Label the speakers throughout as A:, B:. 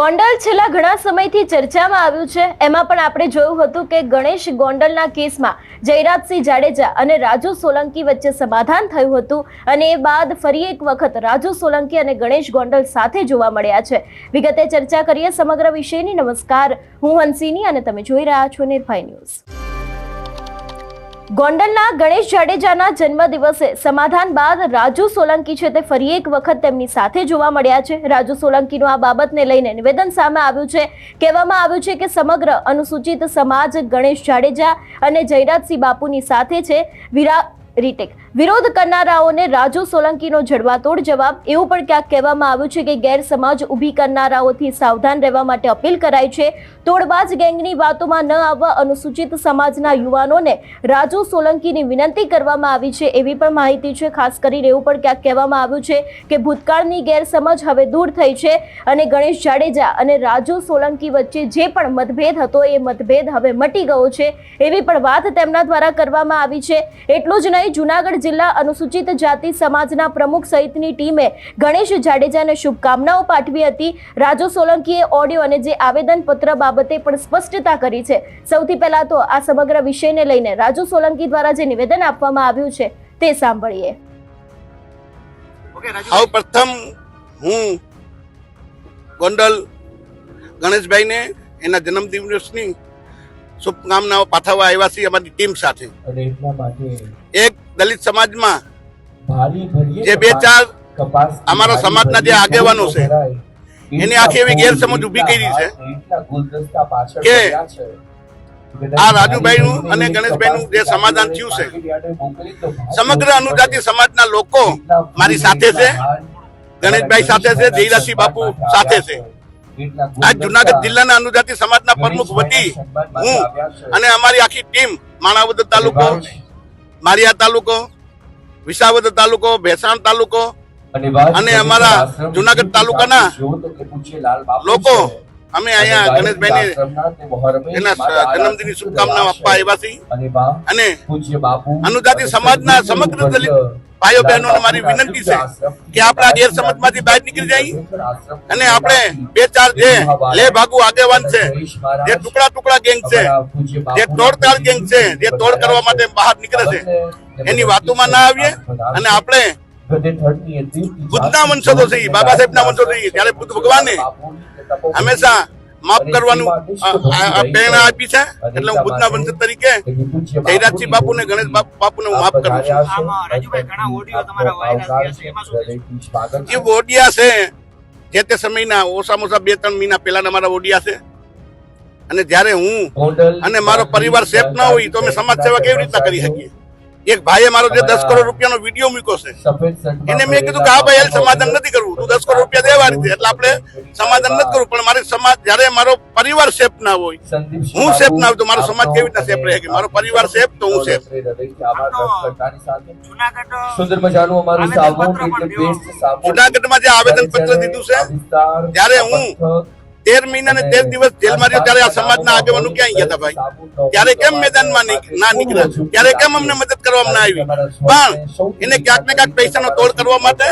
A: ગોંડલ છેલ્લા ઘણા સમયથી ચર્ચામાં આવ્યું છે. એમાં પણ આપણે જોયું હતું કે ગણેશ ગોંડલના કેસમાં જયરાજસિંહ જાડેજા અને રાજુ સોલંકી વચ્ચે સમાધાન થયું હતું અને એ બાદ ફરી એક વખત રાજુ સોલંકી અને ગણેશ ગોંડલ સાથે જોવા મળ્યા છે. વિગતે ચર્ચા કરીએ સમગ્ર વિષયની. નમસ્કાર. હું હંસિની અને તમે જોઈ રહ્યા છો નિર્ભય ન્યૂઝ. ગોંડલના ગણેશ જાડેજાના જન્મદિવસે સમાધાન બાદ રાજુ સોલંકી છે તે ફરી એક વખત તેમની સાથે જોવા મળ્યા છે. રાજુ સોલંકીનું આ બાબતને લઈને નિવેદન સામે આવ્યું છે. કહેવામાં આવ્યું છે કે સમગ્ર અનુસૂચિત સમાજ ગણેશ જાડેજા અને જયરાજસિંહ બાપુની સાથે છે. વિરા રીટેક. વિરોધ કરનારાઓને રાજુ સોલંકીનો જડબાતોડ જવાબ એવું પણ ક્યાંક કહેવામાં આવ્યું છે કે ગેરસમાજ ઊભી કરનારાઓથી સાવધાન રહેવા માટે અપીલ કરાઈ છે. તોડબાજ ગેંગની વાતોમાં ન આવવા અનુસૂચિત સમાજના યુવાનોને રાજુ સોલંકીની વિનંતી કરવામાં આવી છે એવી પણ માહિતી છે. ખાસ કરીને એવું પણ ક્યાંક કહેવામાં આવ્યું છે કે ભૂતકાળની ગેરસમજ હવે દૂર થઈ છે અને ગણેશ જાડેજા અને રાજુ સોલંકી વચ્ચે જે પણ મતભેદ હતો એ મતભેદ હવે મટી ગયો છે એવી પણ વાત તેમના દ્વારા કરવામાં આવી છે. એટલું જ નહીં, જુનાગઢ જિલ્લા અનુસૂચિત જાતિ સમાજના પ્રમુખ સહિતની ટીમે ગણેશ જાડેજાને શુભકામનાઓ પાઠવી હતી. રાજુ સોલંકીએ ઓડિયો અને જે આવેદનપત્ર બાબતે પણ સ્પષ્ટતા કરી છે. સૌથી પહેલા તો આ સમગ્ર વિષયને લઈને રાજુ સોલંકી દ્વારા જે નિવેદન આપવામાં આવ્યું છે તે સાંભળીએ.
B: સૌ પ્રથમ હું ગોંડલ ગણેશભાઈને એના જન્મદિવસની શુભકામનાઓ પાઠવવા આવ્યા છીએ અમારી ટીમ સાથે.
C: અને એટલા માટે
B: એક દલિત સમાજમાં જે બે ચાર અમારા સમાજના જે આગેવાનો છે, એની આખી એવી ગેરસમજ ઊભી કરી છે. કે આ રાજુભાઈનું અને ગણેશભાઈનું જે સમાધાન થયું છે, સમગ્ર અનુજાતિ સમાજના લોકો મારી સાથે છે ગણેશભાઈ સાથે છે જયરાજસિંહ બાપુ સાથે છે. આજ જુનાગઢ જિલ્લાના અનુજાતિ સમાજના પ્રમુખ વતી હું અને અમારી આખી ટીમ માણાવદર તાલુકો મારિયા તાલુકો વિસાવદર તાલુકો ભેસાણ તાલુકો અને અમારા જુનાગઢ તાલુકાના લોકો અમે અહીંયા ગણેશભાઈને એના જન્મદિનની શુભકામનાઓ આપવા આવ્યા છીએ. અને અનુજાતિ સમાજના સમગ્ર દલિત ભાઈઓ બહેનો મારી વિનંતી છે કે આપણે આ ગેરસમજમાંથી બહાર નીકળી જઈએ અને આપણે બે ચાર જે લે ભાગુ આગેવાન છે જે ટુકડા ટુકડા ગેંગ છે જે તોડતાડ ગેંગ છે જે તોડ કરવા માટે બહાર નીકળે છે. એની વાતોમાં ના આવીએ અને આપણે બુદ્ધના વંશજો છે બાબા સાહેબના વંશજો થઈ ત્યારે બુદ્ધ ભગવાને હંમેશા માફ કરવાનું પ્રેરણા આપી છે એટલે હું બુદ્ધના વંશજ તરીકે જયરાજસિંહ બાપુ ને ગણેશ બાપુ બાપુને હું માફ કરું છું.
D: આમાં રાજુભાઈ ઘણા ઓડિયો તમારા વાયરલ થયા છે એમાં શું કહેશો?
B: જે ઓડિયા છે જે તે સમયના ઓછામાં ઓછા બે ત્રણ મહિના પહેલાના મારા ઓડિયા છે. અને જ્યારે હું અને મારો પરિવાર સેફ ના હોય તો અમે સમાજ સેવા કેવી રીતના કરી શકીએ? એક ભાઈએ મારો જે દસ કરોડ રૂપિયાનો વીડિયો મૂક્યો છે એને મેં કીધું કે હા ભાઈ હાલ સમાધાન નથી કરવું તું દસ કરોડ રૂપિયા દેવા રીતે એટલે આપણે સમાધાન નથી કરવું પણ મારી સમાજ જ્યારે મારો પરિવાર સેફ ના હોય હું સેફ ના હોય તો મારો સમાજ કેવી રીતના સેફ રહે કે મારો પરિવાર સેફ તો હું સેફ જુનાગઢમાં જે આવેદન પત્ર દીધું છે ત્યારે હું તેર મહિના ને તેર દિવસ જેલમાં માર્યો ત્યારે આ સમાજના આગેવાનો ક્યાં ગયા હતા ભાઈ? ત્યારે કેમ મેદાનમાં ના નીકળ્યા? ત્યારે કેમ અમને મદદ કરવામાં ના આવી? પણ એને ક્યાંક ને ક્યાંક પૈસાનો તોડ કરવા માટે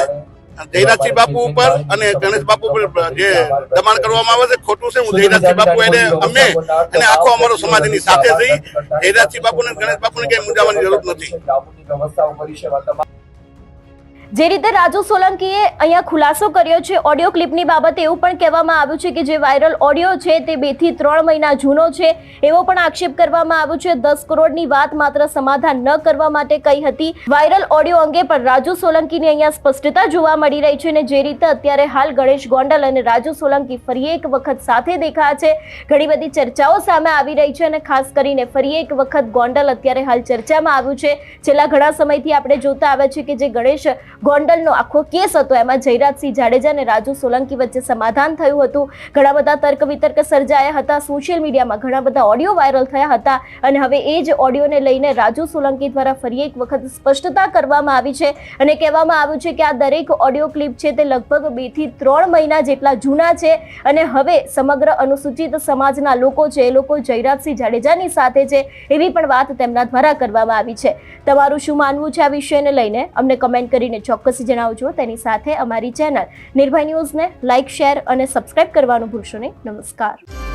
B: જયરાજસિંહ બાપુ ઉપર અને ગણેશ બાપુ ઉપર જે દબાણ કરવામાં આવે છે ખોટું છે. હું જયરાજસિંહ બાપુ એને અમે અને આખો અમારો સમાજ એની સાથે જઈ. જયરાજસિંહ બાપુ ને ગણેશ બાપુ ને કઈ મૂંઝાવાની જરૂર નથી.
A: જે રીતે રાજુ સોલંકીએ અહીંયા ખુલાસો કર્યો છે, ઓડિયો ક્લિપની બાબતે એવું પણ કહેવામાં આવ્યું છે કે જે વાયરલ ઓડિયો છે તે બેથી ત્રણ મહિના જૂનો છે. એવો પણ આક્ષેપ કરવામાં આવ્યો છે. દસ કરોડની વાત માત્ર સમાધાન ન કરવા માટે કહી હતી. વાયરલ ઓડિયો અંગે પણ રાજુ સોલંકીની અહીંયા સ્પષ્ટતા જોવા મળી રહી છે અને જે રીતે અત્યારે હાલ ગણેશ ગોંડલ અને રાજુ સોલંકી ફરી એક વખત સાથે દેખાયા છે. ઘણી બધી ચર્ચાઓ સામે આવી રહી છે અને ખાસ કરીને ફરી એક વખત ગોંડલ અત્યારે હાલ ચર્ચામાં આવ્યું છે. છેલ્લા ઘણા સમયથી આપણે જોતા આવ્યા છે કે જે ગણેશ ગોંડલનો આખો કેસ હતો. એમાં જયરાજસિંહ જાડેજા અને રાજુ સોલંકી વચ્ચે સમાધાન થયું હતું. ઘણા બધા તર્ક વિતર્ક સર્જાયા હતા. સોશિયલ મીડિયામાં ઘણા બધા ઓડિયો વાયરલ થયા હતા અને હવે એ જ ઓડિયોને લઈને રાજુ સોલંકી દ્વારા ફરી એક વખત સ્પષ્ટતા કરવામાં આવી છે અને કહેવામાં આવ્યું છે કે આ દરેક ઓડિયો ક્લિપ છે તે લગભગ બેથી ત્રણ મહિના જેટલા જૂના છે અને હવે સમગ્ર અનુસૂચિત સમાજના લોકો છે, એ લોકો જયરાજસિંહ જાડેજાની સાથે છે એવી પણ વાત તેમના દ્વારા કરવામાં આવી છે. તમારું શું માનવું છે આ વિષયને લઈને? અમને કમેન્ટ કરીને ચોક્કસ જણાવજો. તેની સાથે અમારી ચેનલ નિર્ભય ન્યૂઝને લાઇક, શેર અને સબસ્ક્રાઇબ કરવાનું ભૂલશો નહીં. નમસ્કાર.